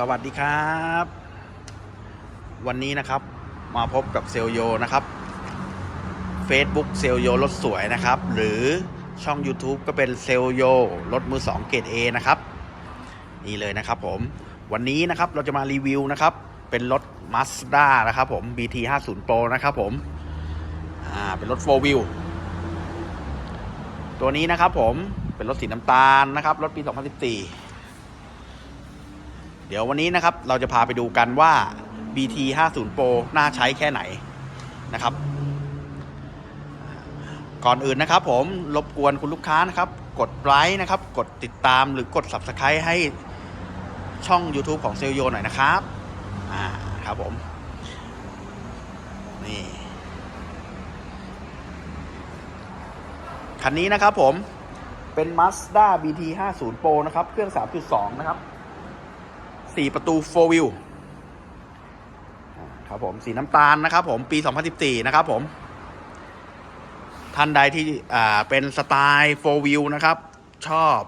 สวัสดีครับ วันนี้นะครับมาพบกับเซลโยนะครับ Facebook เซลโยรถสวยนะครับ หรือช่อง YouTube ก็เป็นเซลโยรถมือ 2 เกรด A นะครับ นี่เลยนะครับผม วันนี้นะครับเราจะมารีวิวนะครับ เป็นรถ Mazda นะครับผม BT 50 Pro นะครับผม อ่า เป็นรถ 4 wheel ตัวนี้นะครับผมเป็นรถสีน้ำตาลนะครับ รถปี 2014 เดี๋ยววันนี้นะครับเราจะพาไปดูกันว่า BT 50 Pro น่าใช้แค่ไหนนะครับ ก่อนอื่นนะครับ ผมรบกวนคุณลูกค้านะครับ กดไลค์นะครับ กดติดตามหรือกด Subscribe ให้ช่อง YouTube ของเซลโยหน่อยนะครับอ่าครับผมนี่คันนี้นะครับผมเป็น Mazda BT 50 Pro นะครับ เครื่อง 3.2 นะครับ 4 ประตู 4 wheel ครับผมสีน้ำตาลนะครับผมปี 2014 นะครับผมท่านใดที่เป็นสไตล์4 wheel นะครับ ชอบ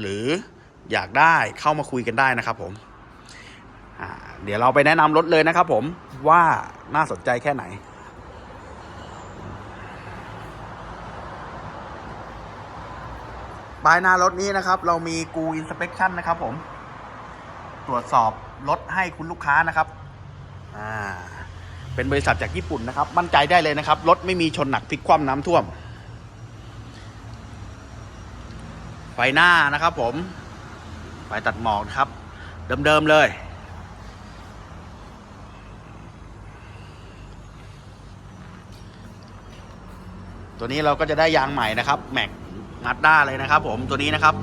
หรืออยากได้เข้ามาคุยกันได้นะครับผมเดี๋ยวเราไปแนะนำรถเลยนะครับผมว่าน่าสนใจแค่ไหนปลายหน้ารถนี้นะครับ เรามีกูอินสเป t ชั่นนะครับผม ตรวจสอบรถให้คุณลูกค้านะครับอ่าเป็นบริษัทจากญี่ปุ่นนะครับ มั่นใจได้เลยนะครับ รถไม่มีชนหนักพลิกคว่ำน้ำท่วม ไฟหน้านะครับผม ไฟตัดหมอกนะครับ เดิมๆเลย ตัวนี้เราก็จะได้ยางใหม่นะครับ แม็กมาด้าเลยนะครับผมตัวนี้นะครับ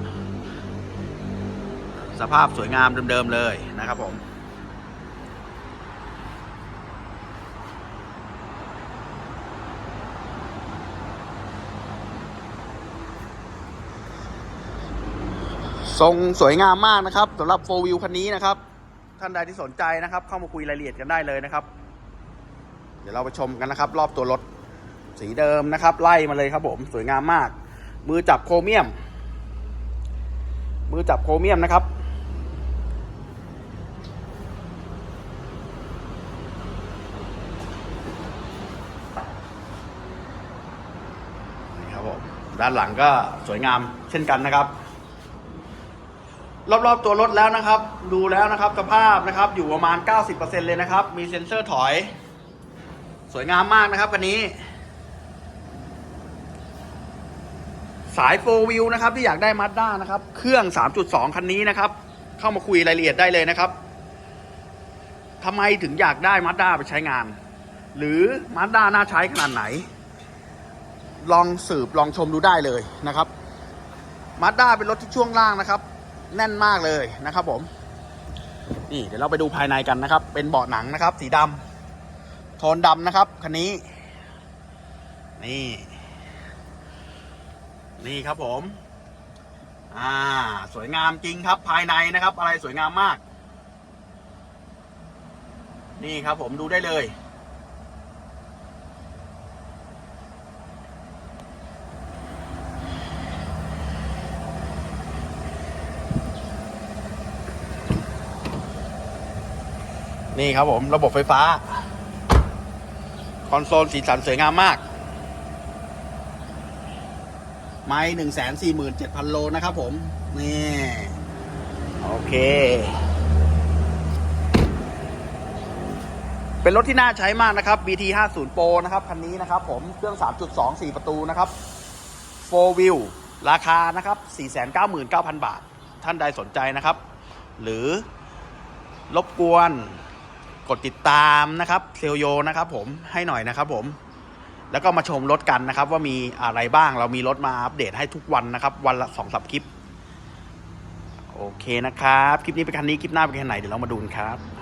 สภาพสวยงามเดิมๆเลยนะครับผม ทรงสวยงามมากนะครับสำหรับโฟวิวคันนี้นะครับ ท่านใดที่สนใจนะครับ เข้ามาคุยรายละเอียดกันได้เลยนะครับ เดี๋ยวเราไปชมกันนะครับ รอบตัวรถสีเดิมนะครับ ไล่มาเลยครับ ผมสวยงามมาก มือจับโครเมียม มือจับโครเมียมนะครับ นี่ครับผม ด้านหลังก็สวยงามเช่นกันนะครับ รอบๆตัวรถแล้วนะครับ ดูแล้วนะครับสภาพนะครับอยู่ประมาณ 90%เลยนะครับ มีเซ็นเซอร์ถอย สวยงามมากนะครับคันนี้ สายโฟวิวนะครับที่อยากได้มาด้านะครับ เครื่อง 3.2 คันนี้นะครับ เข้ามาคุยรายละเอียดได้เลยนะครับทำไมถึงอยากได้มาด้าไปใช้งาน หรือมาด้าน่าใช้ขนาดไหน ลองสืบลองชมดูได้เลยนะครับมาด้าเป็นรถที่ช่วงล่างนะครับ แน่นมากเลยนะครับผม นี่เดี๋ยวเราไปดูภายในกันนะครับ เป็นเบาะหนังนะครับ สีดำโทนดำนะครับคันนี้ นี่ นี่ครับผม อ่า สวยงามจริงครับ ภายในนะครับ อะไรสวยงามมาก นี่ครับผมดูได้เลย นี่ครับผมระบบไฟฟ้า คอนโซลสีสันสวยงามมาก ไม้หนึ่งแสนสี่หมื่นเจ็ดพันโลนะครับผม นี่ โอเค เป็นรถที่น่าใช้มากนะครับ BT 50 Pro นะครับ คันนี้นะครับผม เครื่อง 3.2 4 ประตูนะครับ 4 wheel ราคานะครับ 499,000 บาท ท่านใดสนใจนะครับ หรือรบกวน กดติดตามนะครับเซลโยนะครับผมให้หน่อยนะครับผมแล้วก็มาชมรถกันนะครับ ว่ามีอะไรบ้างเรามีรถมาอัปเดตให้ทุกวันนะครับ วันละสองสับคลิป โอเคนะครับ คลิปนี้เป็นคันนี้คลิปหน้าเป็นคันไหนเดี๋ยวเรามาดูกันครับ